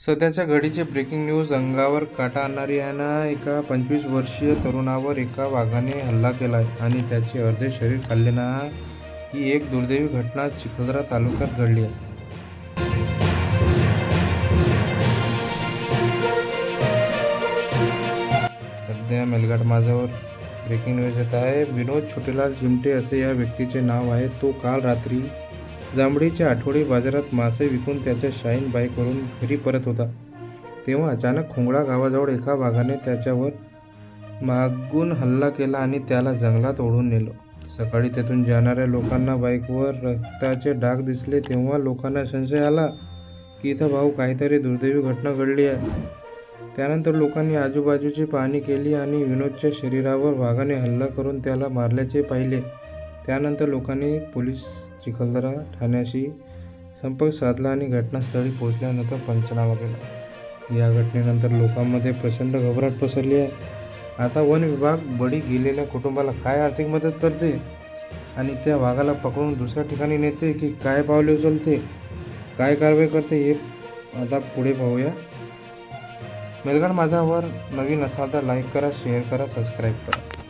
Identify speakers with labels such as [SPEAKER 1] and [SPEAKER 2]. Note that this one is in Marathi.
[SPEAKER 1] सध्याच्या घडीची ब्रेकिंग न्यूज अंगावर काटा आणणारी आहे ना एका पंचवीस वर्षीय तरुणावर एका वाघाने हल्ला केला आहे आणि त्याचे अर्धे शरीर खाल्ले ना ही एक दुर्दैवी घटना चिखलदरा तालुक्यात घडली आहे. सध्या मेलघाट माझावर ब्रेकिंग न्यूज येत आहे. विनोद छोटेलाल चिमटे असे या व्यक्तीचे नाव आहे. तो काल रात्री जांभळीच्या आठवडी बाजारात मासे विकून त्याच्या शाईन बाईकवरून घरी परत होता. तेव्हा अचानक खोंगळा गावाजवळ एका वाघाने त्याच्यावर मागून हल्ला केला आणि त्याला जंगलात ओढून नेलं. सकाळी तेथून जाणाऱ्या लोकांना बाईकवर रक्ताचे डाग दिसले. तेव्हा लोकांना संशय आला की इथं भाऊ काहीतरी दुर्दैवी घटना घडली आहे. त्यानंतर लोकांनी आजूबाजूची पाहणी केली आणि विनोदच्या शरीरावर वाघाने हल्ला करून त्याला मारल्याचे पाहिले. त्यानंतर लोकांनी पोलीस चिखलदरा ठाण्याशी संपर्क साधला आणि घटनास्थळी पोहोचल्यानंतर पंचनामा केला. या घटनेनंतर लोकांमध्ये प्रचंड घबराट पसरली आहे. आता वन विभाग बळी गेलेल्या कुटुंबाला काय आर्थिक मदत करते आणि त्या वाघाला पकडून दुसऱ्या ठिकाणी नेते की काय पावले उचलते काय कारवाई करते हे आता पुढे पाहूया. मेलगड माझावर नवीन असाल तर लाईक करा शेअर करा सबस्क्राईब करा.